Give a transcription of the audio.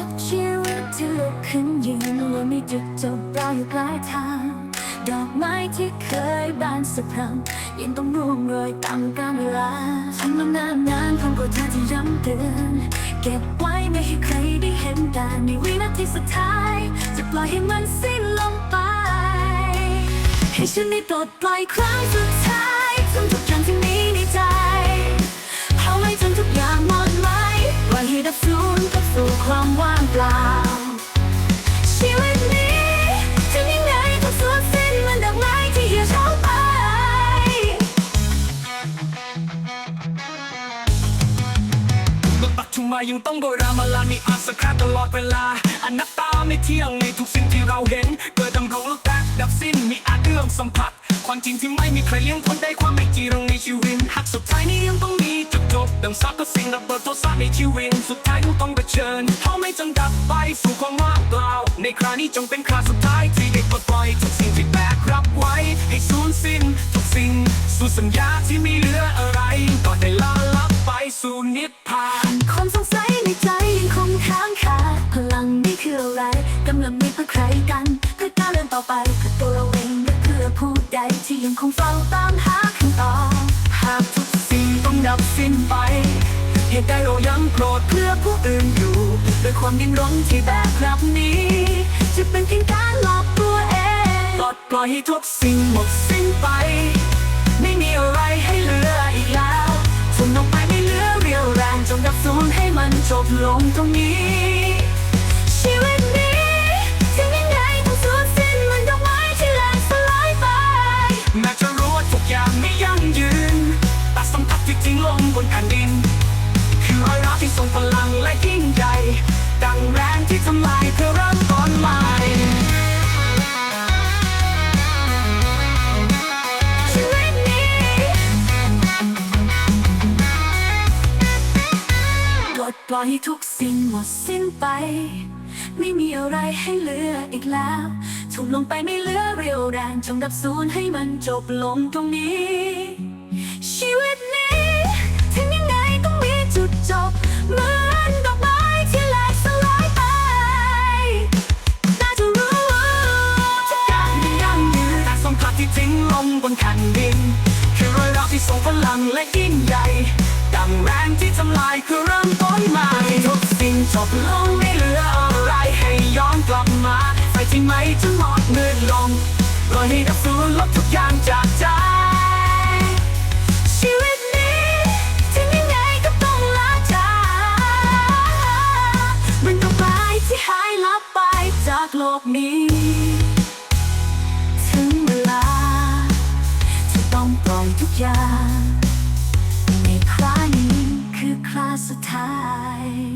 ทุกชีวิตที่ลุกขึ้นยืนว่ามีจุดจบรออยู่ปลายทาง ดอกไม้ที่เคยบานสะพรั่งยังต้องร่วงโรยตามกาลเวลาทำมานานนานคงกว่าเธอที่ย้ำเตือนเก็บไว้ไม่ให้ใครได้เห็นแต่ในวินาทีสุดท้าย จะปล่อยให้มันสิ้นลงไป ให้ฉันได้ปลดปล่อยครั้งสุดท้ายจนทุกอย่างที่มีในใจเผาให้จนทุกอย่างหมด ความว่างเปล่า ชีวิตนี้จะยังไงต้องสูญสิ้นเหมันดอกไม้ที่เหี่ยวเฉาไปรถปักชุมายังต้องโดยรามาลามีอาสคราตลอดเวลาอนัตตาไม่เที่ยงในทุกสิ่งที่เราเห็นเกิดดำรงแล้วแตกดับสิ้นมีอาจเอื้อมสัมผัส ความจริงที่ไม่มีใครเลี้ยงคนได้ความไม่จีรังในชีวิตหักสุดท้ายนี้ยังต้อง ดังซักก็สิ่งระเบิดโทษะในชีวิตสุดท้ายต้องต้องเผชิญเขาไม่จำกัดไปสู่ความว่างเปล่า ในครานี้จงเป็นคราสุดท้ายที่ได้ปลดปล่อยทุกสิ่งที่แบกรับไว้ ให้สูญสิ้นทุกสิ่ง สู่สัญญาที่ไม่เหลืออะไรก่อนได้ลาลับไปสู่นิพพานความสงสัยในใจยังคงค้างคาพลังนี้คืออะไรกำลังมีเพื่อใครกันเพื่อก้าวเดินต่อไปเพื่อตัวเราเองและเพื่อผู้ใดที่ยังคงเฝ้าตามหาคำตอบหากทุก สิ่งต้องดับสิ้นไป เหตุใดเรายังโกรธเพื่อผู้อื่นอยู่ด้วยความดิ้นรนที่แบกรับนี้ จะเป็นเพียงการหลอกตัวเองปลดปล่อยให้ทุกสิ่งหมดสิ้นไป ไม่มีอะไรให้เหลืออีกแล้วทุ่มลงไปไม่เหลือเรียวแรงจงดับสูญให้มันจบลงตรงนี้ นแผ่นดิน คือรอยร้าวที่ทรงพลังและยิ่งใหญ่ ดังแรงที่ทำลายเพื่อเริ่มต้นใหม่ชีวิตนี้ ปลดปล่อยให้ทุกสิ่งหมดสิ้นไป ไม่มีอะไรให้เหลืออีกแล้วถูกลงไปไม่เหลือเรียวแรงจงดับสูญให้มันจบลงตรงนี้ ชีวิตนี้ และยิ่งใหญ่ดังแรงที่ทำลายคือเริ่มต้นใหม่ทุกสิ่งจบลงไม่เหลืออะไรให้ย้อนกลับมาไฟที่ไหมจนหมดมืดลงรอยให้ดับสูญลบทุกอย่างจากใจชีวิตนี้ถึงยังไงก็ต้องลาจากเหมันดอกไม้ที่หายลับไปจากโลกนี้ถึงเวลาที่ต้องปล่อยทุกอย่าง นี้คือคราสสุดท้าย